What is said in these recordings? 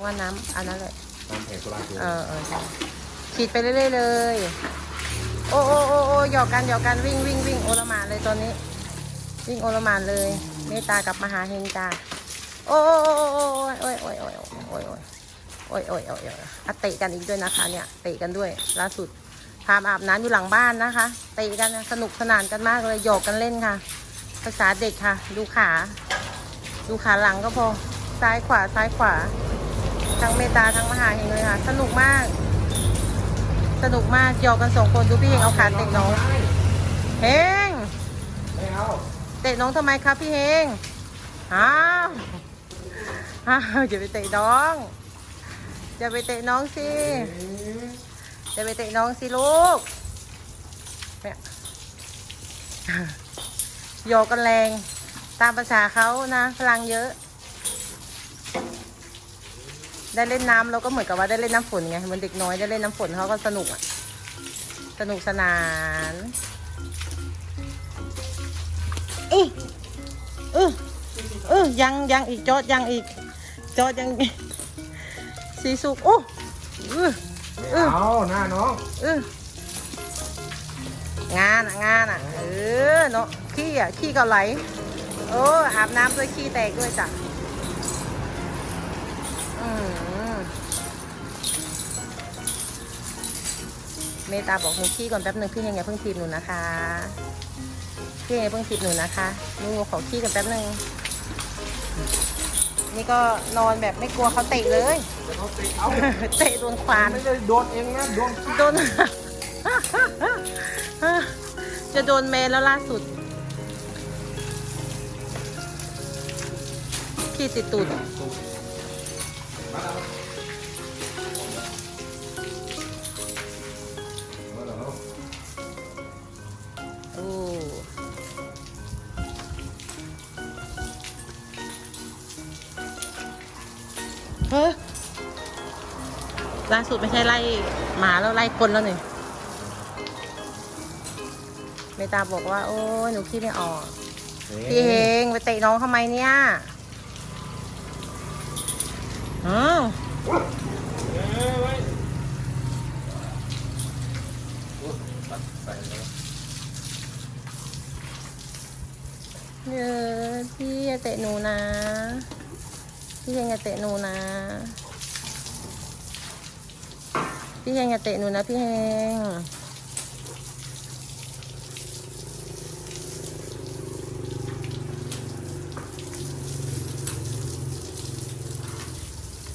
ว่าน้ำอันนั้นเลยน้ำแผงโซลาร์เซลล์เออเออใช่ฉีดไปเรื่อยๆเลย โอ้โอ้โอ้โอ้หยอกกันหยอกกันวิ่งวิ่งวิ่งโอลหมานเลยตอนนี้ วิ่งโอลหมานเลยเมตตากับมหาเฮงจ้าโอ้โอ้โอ้โอ้โอ้ยโอ้ยโอ้ยโอ้ยโอ้ยโอ้ยโอ้ยโอ้ยโอ้ยโอ้ยอะเตะกันอีกด้วยนะคะเนี่ยเตะกันด้วยล่าสุดพามอาบน้ำอยู่หลังบ้านนะคะเตะกันนะสนุกสนานกันมากเลยหยอกกันเล่นค่ะ ภาษาเด็กค่ะ ดูขา ดูขาหลังก็พอซ้ายขวาซ้ายขวา ทั้งเมตตาทั้งมหาเฮงเลยค่ะ สนุกมาก สนุกมากหยอกกันสองคนดูพี่เฮงเอาขาเตะน้องเฮงเอาเตะน้องทำไมครับพี่เฮงอ้าวอ้าวอย่าไปเตะน้องอย่าไปเตะน้องสิอย่าไปเตะน้องสิลูกเนี่ยหยอกกันแรงตามภาษาเขานะพลังเยอะ ได้เล่นน้ำเราก็เหมือนกับว่าได้เล่นน้ำฝนไงเหมือนเด็กน้อยได้เล่นน้ำฝนเขาก็สนุกอะสนุกสนานเออเออเออยังยังอีกจอดยังอีกจอดยังสีสุกโอ้เออไม่เอาหน้าน้องเอองานอะงานอะเออเนาะขี้อะขี้ก็ไหลโอ้อาบน้ำด้วยขี้แตกด้วยจ้ะอืม เมตตาบอกหนูขี้ก่อนแป๊บหนึ่งพี่ยังอย่าเพิ่งทีบหนูนะคะพี่ยังอย่าเพิ่งทีบหนูนะคะหนูขอขี้กันแป๊บหนึ่งนี่ก็นอนแบบไม่กลัวเขาเตะเลยเดี๋ยวเขาเตะเอาเตะโดนควานไม่ได้โดนเองนะโดนข้าโดนจะโดนแมนแล้วล่าสุดขี้ติดตูด โอ้เฮ้ยล่าสุดไม่ใช่ไล่หมาแล้วไล่คนแล้วนี่เมตาบอกว่า โอ้ยหนูขี้ไม่ออก พี่เฮงไปเตะน้องทำไมเนี่ย อ้าวเออพี่อย่าเตะหนูนะ พี่เฮงอย่าเตะหนูนะพี่เฮงอย่าเตะหนูนะพี่เฮง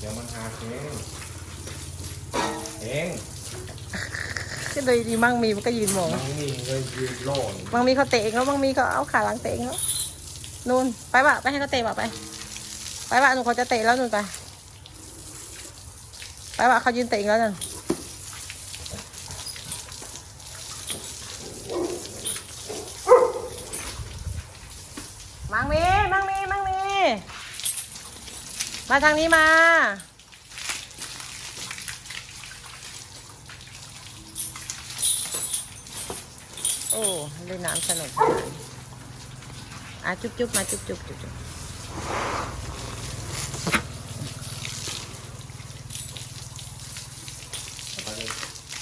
เดี๋ยวมันหาเองเองก็เลยดีมั่งมีมันก็ยืนมองมันมีเลยยืนโล่นบางมีเขาเตะเองแล้วบางมีเขาเอาขาหลังเตะเองแล้วนู่นไปวะไปให้เขาเตะวะไป ไปวะหนูเขาจะเตะแล้วนู่นไป ไปวะเขายืนเตะเองแล้วนั่นมังมีมังมีมังมี มาทางนี้มาโอ้เล่นน้ำสนุกสนานอะจุ๊บจุ๊บมาจุ๊บจุ๊บจุ๊บจุ๊บ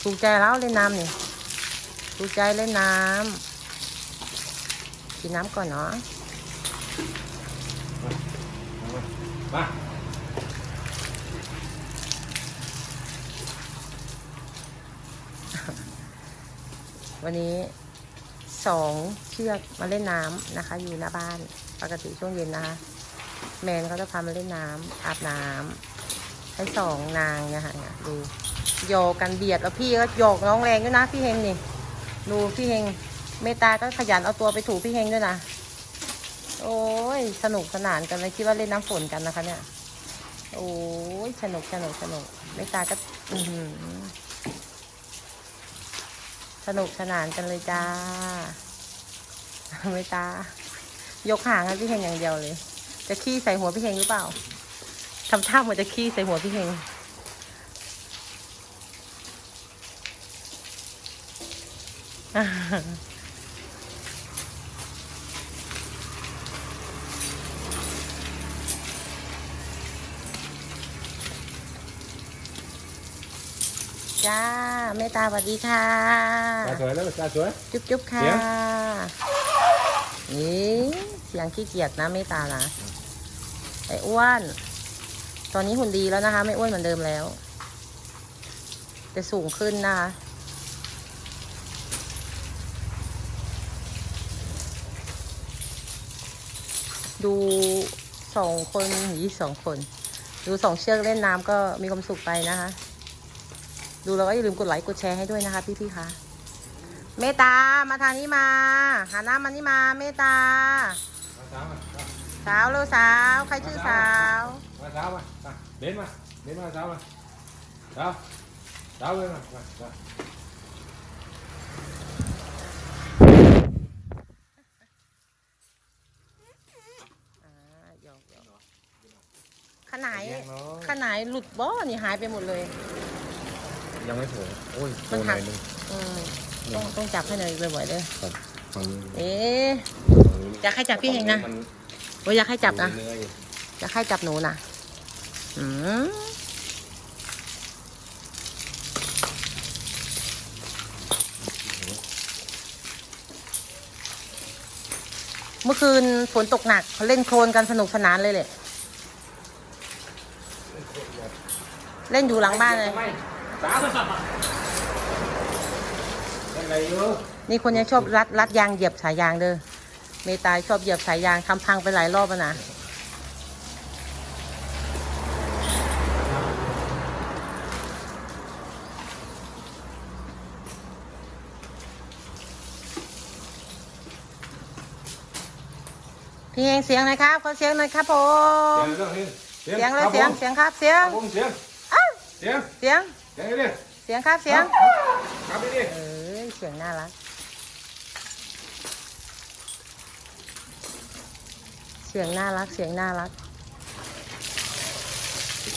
ถูกใจแล้วเล่นน้ำนี่ถูกใจเล่นน้ำกินน้ำก่อนเนาะมา วันนี้สองเชือกมาเล่นน้ำนะคะ อยู่หน้าบ้านปกติช่วงเย็นนะคะ แมนเขาจะพามาเล่นน้ำอาบน้ำให้สองนางเนี่ยค่ะดูโยกกันเบียดแล้วพี่ก็โยกน้องแรงด้วยนะพี่เฮงนี่ดูพี่เฮงเมตาก็ขยันเอาตัวไปถูพี่เฮงด้วยนะโอ้ยสนุกสนานกันเลยคิดว่าเล่นน้ำฝนกันนะคะ เนี่ย โอ้ยสนุกสนุกสนุกเมตาก็ อือหือ สนุกสนานกันเลยจ้า ไม่ตา ยกหางให้พี่เฮงอย่างเดียวเลย จะขี้ใส่หัวพี่เฮงหรือเปล่าทำท่าเหมือนจะขี้ใส่หัวพี่เฮง จ้าเมตตาสวัสดีค่ะ ตาสวยแล้วตาสวย จุ๊บจุ๊บค่ะเสียง นี่เสียงขี้เกียจนะเมตตานะไอ้อ้วน ตอนนี้หุ่นดีแล้วนะคะ ไม่อ้วนเหมือนเดิมแล้วแต่สูงขึ้นนะคะ ดูสองคนหรือสองคน ดูสองเชือกเล่นน้ำก็มีความสุขไปนะคะ ดูแล้วก็อย่าลืมกดไลค์กดแชร์ให้ด้วยนะคะพี่ๆคะเมตตามาทางนี้มา หาน้ำมานี่มาเมตตามาสาวมาสาวเร็วสาว ใครชื่อสาว มาสาวมามาเดินมาเดินมาสาวมาสาวสาวเลยมามามาอ่าหยอกหยอกขนายเลี้ยงเนาะขนายหลุดบ่อนี่หายไปหมดเลย ยังไม่โผล่โอ้ยมันโผล่หหัน่กอยหนึงอืมต้องต้องจับให้หน่อยบ่อยๆเลยครับฝั่งนี้เอ๊ะฝั่งนี้อยากให้จับพี่เองนะมัโอ้ยอยากให้จับนะเนื้ออยู่อยากให้จับหนูนะอืมเมื่อคืนฝนตกหนักเขาเล่นโคลนกันสนุกสนานเลยแหละเล่นอยู่หลังบ้านเลย ไม่สาว เป็นไรอยู่นี่คนยังชอบรัดรัดยางเหยียบสายยางเด้อเมตายชอบเหยียบสายยางทำพังไปหลายรอบแล้วนะพี่เองเสียงหน่อยครับขอเสียงหน่อยครับผเสียมงเรื่องนี้เสียงเลยเสียงครับเสียงครับเสียงผมเสียงอ้าวเสียง เสียง เสียงดิเสียงครับเสียง ครับดิดิเอ้ยเสียงน่ารัก เสียงน่ารักเสียงน่ารัก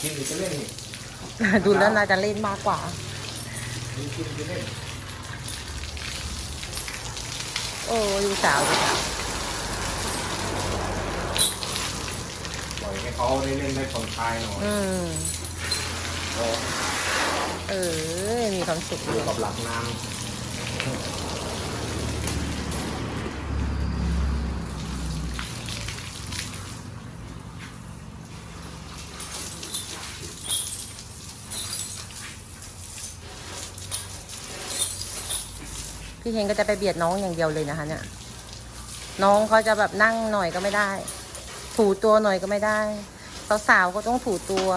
กินหรือจะเล่นนี่ดูแล้วน่าจะเล่นมากกว่ากินกินจะเล่นโอ้ดูสาวดูสาวปล่อยให้เขาได้เล่นได้ผ่อนคลายหน่อยอืม โอ้ เออ มีความสุขอยู่กับหลักน้ำพี่เฮงก็จะไปเบียดน้องอย่างเดียวเลยนะคะเนี่ย น้องเขาจะแบบนั่งหน่อยก็ไม่ได้ ถูตัวหน่อยก็ไม่ได้สาวๆก็ต้องถูตัว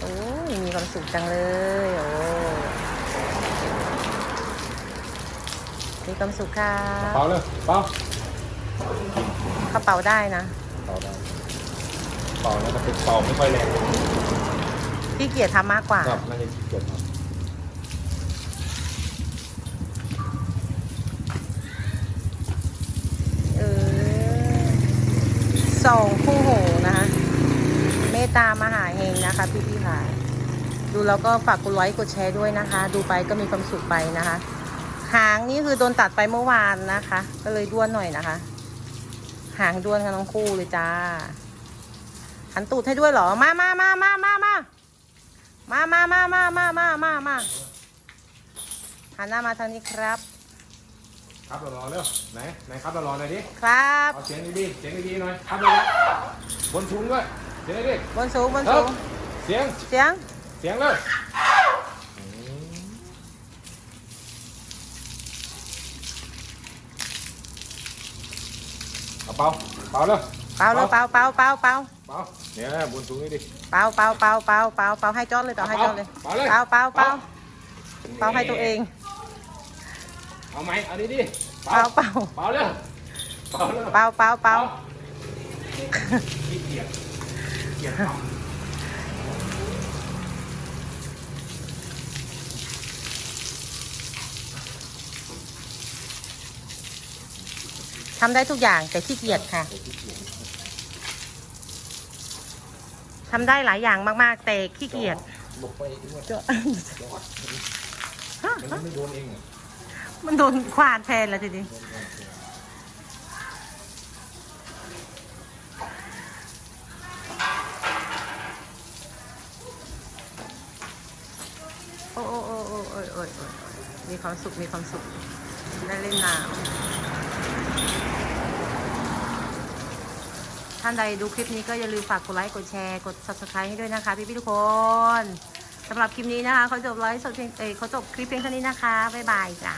โอ้ยมีความสุข จังเลย โอ้มีความสุขค่ะเป่าเลยเป่ากระเป๋าได้นะเป่าได้เป่าแล้วมันเป็นเป่าไม่ค่อยแรงพี่เกียรทำมากกว่าครับน่าจะเกิดครับเออสองคู่หูนะคะ เมตตามหาเฮงนะคะ พี่พี่ค่ะ ดูแล้วก็ฝากกดไลค์กดแชร์ด้วยนะคะ ดูไปก็มีความสุขไปนะคะ หางนี่คือโดนตัดไปเมื่อวานนะคะ ก็เลยด้วนหน่อยนะคะ หางด้วนกันทั้งคู่เลยจ้าหันตูดให้ด้วยเหรอ มามามามามามามามามามามามามามาหันหน้ามาทางนี้ครับ ครับรอๆเร็วไหนไหนครับรอๆหน่อยดิครับเอาเสียงดีๆเสียงดีๆหน่อยครับเลยบนสูงด้วยเสียงดิบนสูงบนครัสูบงเสียงเสียงเสียงเลยเอาเป่าเป่าเลยเปล่าเลยเปล่าเปล่าเปล่าเปล่าเป่าเนี่ยบนสูงนี่ดิ เปล่าเปล่าเปล่าเปล่าเปล่าเปล่าให้จอดเลยเปล่าให้จอดเลยเป่าเลยเปล่าเปล่าเปล่าเปล่าให้ตัวเองเอาไหมเอาดิดิเปล่าเปล่าเป่าเลยเป่าเลยเปล่าเปล่าเปล่าขี้เกียจเกียจท ทำได้ทุกอย่างแต่ขี้เกียจค่ะทำได้หลายอย่างมากๆ แต่ขี้เกียจหลบไปด้วยจอดมันไม่โดนเองอะมันโดนขวาดแทนแล้วทีนี้โอ้โอ้โอ้โอ้โอ้โอ้มีความสุขมีความสุขได้เล่นน้ำ ท่านใดดูคลิปนี้ก็อย่าลืมฝากกดไลค์ กดแชร์ กด subscribe ให้ด้วยนะคะพี่พี่ๆทุกคนสำหรับคลิปนี้นะคะเขาจบไลฟ์สดเพียงเอยเขาจบคลิปเพียงเท่านี้นะคะ บ๊ายบายจ้า